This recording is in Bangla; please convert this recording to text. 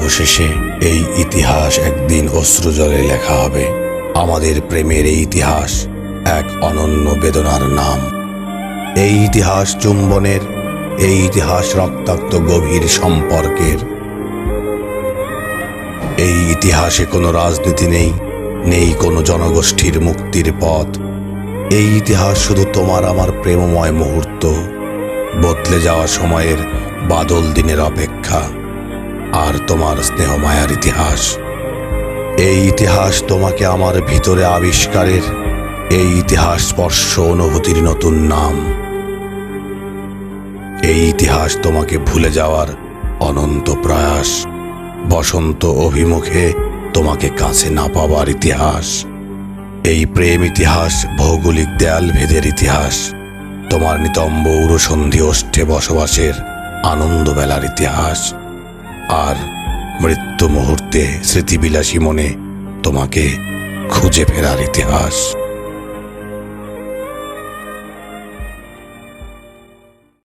অবশেষে এই ইতিহাস একদিন অশ্রুজলে লেখা হবে। আমাদের প্রেমের এই ইতিহাস এক অনন্য বেদনার নাম। এই ইতিহাস চুম্বনের, এই ইতিহাস রক্তাক্ত গভীর সম্পর্কের। এই ইতিহাসে কোনো রাজনীতি নেই নেই কোনো জনগোষ্ঠীর মুক্তির পথ। এই ইতিহাস শুধু তোমার আমার প্রেমময় মুহূর্ত, বদলে যাওয়া সময়ের বাদল দিনের অপেক্ষা। আর তোমার স্নেহ মায়ার ইতিহাস। এই ইতিহাস তোমাকে আমার ভিতরে আবিষ্কারের এই ইতিহাস স্পর্শ অনুভূতির নতুন নাম। এই ইতিহাস তোমাকে ভুলে যাওয়ার অনন্ত প্রয়াস। বসন্ত অভিমুখে তোমাকে কাছে না পাওয়ার ইতিহাস। এই প্রেম ইতিহাস, ভৌগোলিক দেয়াল ভেদের ইতিহাস। তোমার নিতম্ব উরসন্ধি ওষ্ঠে বসবাসের আনন্দ বেলার ইতিহাস। আর মৃত্যু মুহূর্তে স্মৃতিবিলাসী মনে তোমাকে খুঁজে ফেরার ইতিহাস।